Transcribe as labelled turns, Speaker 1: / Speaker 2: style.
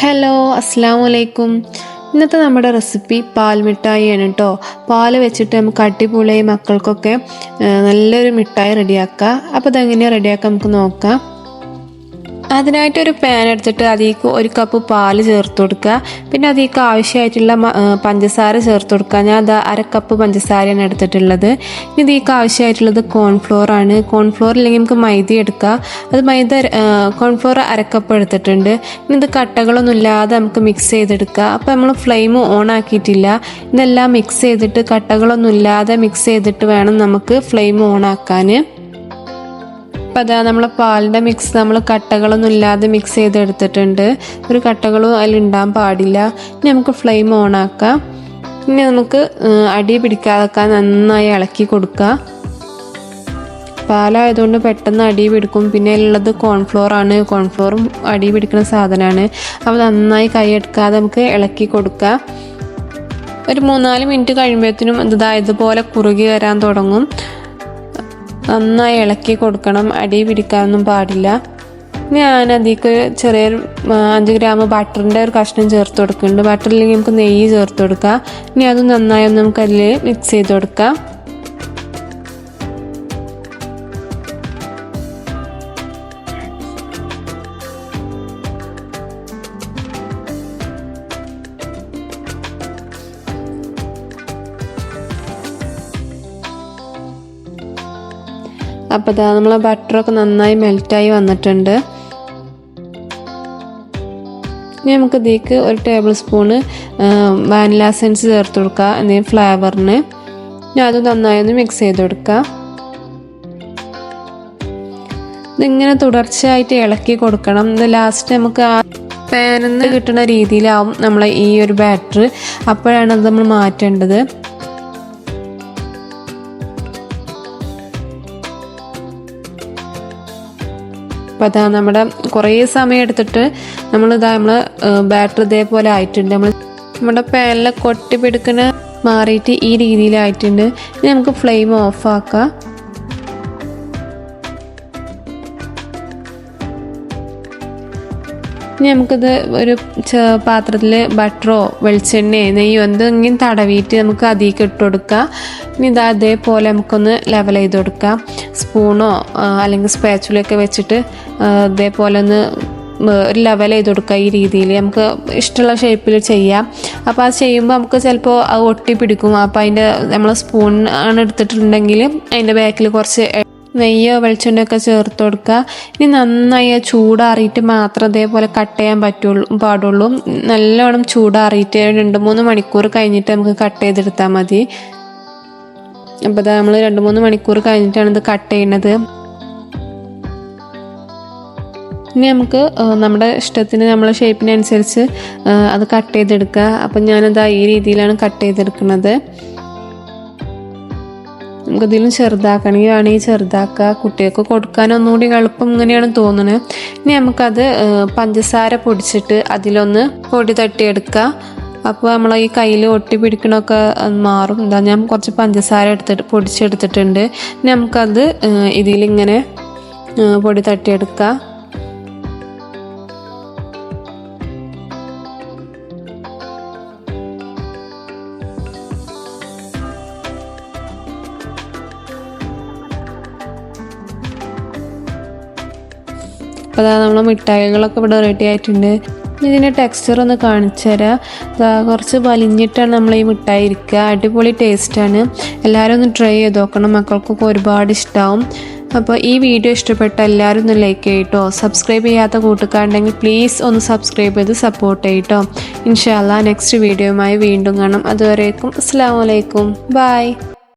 Speaker 1: Hello അസ്സാം വലൈക്കും ഇന്നത്തെ നമ്മുടെ റെസിപ്പി പാൽ മിഠായിയാണ് കേട്ടോ പാൽ വെച്ചിട്ട് നമുക്ക് അടിപൊളിയായി മക്കൾക്കൊക്കെ നല്ലൊരു മിഠായി റെഡിയാക്കാം അപ്പോൾ അതെങ്ങനെയാണ് റെഡിയാക്കാം നമുക്ക് നോക്കാം. അതിനായിട്ട് ഒരു പാൻ എടുത്തിട്ട് അതിലേക്ക് ഒരു കപ്പ് പാൽ ചേർത്ത് കൊടുക്കുക. പിന്നെ അതിലേക്ക് ആവശ്യമായിട്ടുള്ള പഞ്ചസാര ചേർത്ത് കൊടുക്കുക. ഞാൻ അത് അര കപ്പ് പഞ്ചസാരയാണ് എടുത്തിട്ടുള്ളത്. ഇനി ഇതിലേക്ക് ആവശ്യമായിട്ടുള്ളത് കോൺഫ്ലോർ ആണ്. കോൺഫ്ലോർ ഇല്ലെങ്കിൽ നമുക്ക് മൈദ എടുക്കുക അത് മൈദ കോൺഫ്ലോർ അര കപ്പ് എടുത്തിട്ടുണ്ട്. ഇനി ഇത് കട്ടകളൊന്നും ഇല്ലാതെ നമുക്ക് മിക്സ് ചെയ്തെടുക്കുക അപ്പോൾ നമ്മൾ ഫ്ലെയിം ഓൺ ആക്കിയിട്ടില്ല. ഇതെല്ലാം മിക്സ് ചെയ്തിട്ട് കട്ടകളൊന്നും ഇല്ലാതെ മിക്സ് ചെയ്തിട്ട് വേണം നമുക്ക് ഫ്ലെയിം ഓൺ ആക്കാൻ. അപ്പം അതാ നമ്മൾ പാലിന്റെ മിക്സ് നമ്മൾ കട്ടകളൊന്നും ഇല്ലാതെ മിക്സ് ചെയ്തെടുത്തിട്ടുണ്ട്. ഒരു കട്ടകളും അതിലുണ്ടാകാൻ പാടില്ല. ഇനി നമുക്ക് ഫ്ലെയിം ഓൺ ആക്കാം. ഇനി നമുക്ക് അടി പിടിക്കാതൊക്കെ നന്നായി ഇളക്കി കൊടുക്കുക പാലായതുകൊണ്ട് പെട്ടെന്ന് അടി പിടിക്കും. പിന്നെ ഉള്ളത് കോൺഫ്ലോർ ആണ്. കോൺഫ്ലോറും അടി പിടിക്കുന്ന സാധനമാണ് അപ്പോൾ നന്നായി കൈയെടുക്കാതെ നമുക്ക് ഇളക്കി കൊടുക്കുക ഒരു മൂന്നാൽ മിനിറ്റ് കഴിയുമ്പോഴത്തേനും ഇതായതുപോലെ കുറുകി വരാൻ തുടങ്ങും. നന്നായി ഇളക്കി കൊടുക്കണം. അടി പിടിക്കാനൊന്നും പാടില്ല. ഞാൻ അതിലേക്ക് ചെറിയൊരു അഞ്ച് ഗ്രാം ബട്ടറിന്റെ ഒരു കഷ്ണം ചേർത്ത് കൊടുക്കുന്നുണ്ട്. ബട്ടറില്ലെങ്കിൽ നമുക്ക് നെയ്യ് ചേർത്ത് കൊടുക്കാം. ഇനി അത് നന്നായി നമുക്ക് അതിൽ മിക്സ് ചെയ്ത് കൊടുക്കാം. അപ്പോൾ ഇതാ നമ്മൾ ബട്ടറൊക്കെ നന്നായി മെൽറ്റായി വന്നിട്ടുണ്ട്. ഇനി നമുക്ക് ഇതിലേക്ക് ഒരു ടേബിൾ സ്പൂണ് വാനില സെൻസ് ചേർത്ത് കൊടുക്കുക എന്തെങ്കിലും ഫ്ലേവറിന്. ഇനി അത് നന്നായി ഒന്ന് മിക്സ് ചെയ്ത് കൊടുക്കുക ഇതിങ്ങനെ തുടർച്ചയായിട്ട് ഇളക്കി കൊടുക്കണം. ഇത് ലാസ്റ്റ് നമുക്ക് ആ പാനിൽ നിന്ന് കിട്ടുന്ന രീതിയിലാവും നമ്മളെ ഈ ഒരു ബാറ്റർ. അപ്പോഴാണ് അത് നമ്മൾ മാറ്റേണ്ടത്. അപ്പോൾ അതാ നമ്മുടെ കുറേ സമയം എടുത്തിട്ട് നമ്മൾ ഇതാ നമ്മൾ ബാറ്റർ ഇതേപോലെ ആയിട്ടുണ്ട്. നമ്മൾ നമ്മുടെ പാനിലെ കൊട്ടി പിടിക്കുന്ന മാറിയിട്ട് ഈ രീതിയിലായിട്ടുണ്ട്. ഇനി നമുക്ക് ഫ്ലെയിം ഓഫ് ഇനി നമുക്കിത് ഒരു പാത്രത്തിൽ ബട്ടറോ വെളിച്ചെണ്ണയോ നെയ്യോ എന്തെങ്കിലും തടവിയിട്ട് നമുക്ക് അതിലേക്ക് ഇട്ട് കൊടുക്കാം. ഇനി ഇത് അതേപോലെ നമുക്കൊന്ന് ലെവൽ ചെയ്ത് കൊടുക്കാം. സ്പൂണോ അല്ലെങ്കിൽ സ്പാച്ചുലൊക്കെ വെച്ചിട്ട് ഇതേപോലെ ഒന്ന് ഒരു ലെവൽ ചെയ്ത് കൊടുക്കുക ഈ രീതിയിൽ നമുക്ക് ഇഷ്ടമുള്ള ഷേപ്പിൽ ചെയ്യാം. അപ്പോൾ അത് ചെയ്യുമ്പോൾ നമുക്ക് ചിലപ്പോൾ അത് ഒട്ടി പിടിക്കും അപ്പോൾ അതിന്റെ നമ്മൾ സ്പൂൺ ആണ് എടുത്തിട്ടുണ്ടെങ്കിൽ അതിന്റെ ബാക്കിൽ കുറച്ച് നെയ്യോ വെളിച്ചെണ്ണയൊക്കെ ചേർത്ത് കൊടുക്കുക. ഇനി നന്നായി ചൂടാറിയിട്ട് മാത്രം അതേപോലെ കട്ട് ചെയ്യാൻ പറ്റുള്ളൂ പാടുള്ളൂ. നല്ലോണം ചൂടാറിയിട്ട് രണ്ട് മൂന്ന് മണിക്കൂർ കഴിഞ്ഞിട്ട് നമുക്ക് കട്ട് ചെയ്തെടുത്താൽ മതി. അപ്പോൾ ഇതാ നമ്മൾ രണ്ട് മൂന്ന് മണിക്കൂർ കഴിഞ്ഞിട്ടാണ് ഇത് കട്ട് ചെയ്യുന്നത്. ഇനി നമുക്ക് നമ്മുടെ ഇഷ്ടത്തിന് നമ്മളെ ഷേപ്പിനനുസരിച്ച് അത് കട്ട് ചെയ്തെടുക്കുക. അപ്പം ഞാനത് ഈ രീതിയിലാണ് കട്ട് ചെയ്തെടുക്കുന്നത്. നമുക്കിതിലും ചെറുതാക്കണമെങ്കിൽ വേണമെങ്കിൽ ചെറുതാക്കുക. കുട്ടികൾക്ക് കൊടുക്കാൻ ഒന്നുകൂടി എളുപ്പം ഇങ്ങനെയാണ് തോന്നുന്നത്. ഇനി നമുക്കത് പഞ്ചസാര പൊടിച്ചിട്ട് അതിലൊന്ന് പൊടി തട്ടിയെടുക്കുക. അപ്പോൾ നമ്മൾ ഈ കയ്യിൽ ഒട്ടി പിടിക്കണമൊക്കെ മാറും. എന്താ ഞാൻ കുറച്ച് പഞ്ചസാര എടുത്തിട്ട് പൊടിച്ചെടുത്തിട്ടുണ്ട്. നമുക്കത് ഇതിലിങ്ങനെ പൊടി തട്ടിയെടുക്കുക. അപ്പോൾ അതാ നമ്മളെ മിഠായികളൊക്കെ ഇവിടെ റെഡി ആയിട്ടുണ്ട് ഇതിന്റെ ടെക്സ്ചർ ഒന്ന് കാണിച്ചു തരാം. കുറച്ച് വലിഞ്ഞിട്ടാണ് നമ്മൾ ഈ മിഠായി ഇരിക്കുക. അടിപൊളി ടേസ്റ്റാണ് എല്ലാവരും ഒന്ന് ട്രൈ ചെയ്ത് നോക്കണം. മക്കൾക്കൊക്കെ ഒരുപാട് ഇഷ്ടമാവും അപ്പോൾ ഈ വീഡിയോ ഇഷ്ടപ്പെട്ട എല്ലാവരും ഒന്ന് ലൈക്ക് ചെയ്യട്ടോ. സബ്സ്ക്രൈബ് ചെയ്യാത്ത കൂട്ടുകാരുണ്ടെങ്കിൽ പ്ലീസ് ഒന്ന് സബ്സ്ക്രൈബ് ചെയ്ത് സപ്പോർട്ട് ചെയ്യട്ടോ. ഇൻഷാല്ല നെക്സ്റ്റ് വീഡിയോയുമായി വീണ്ടും കാണാം. അതുവരേക്കും അസ്സാം വലൈക്കും ബായ്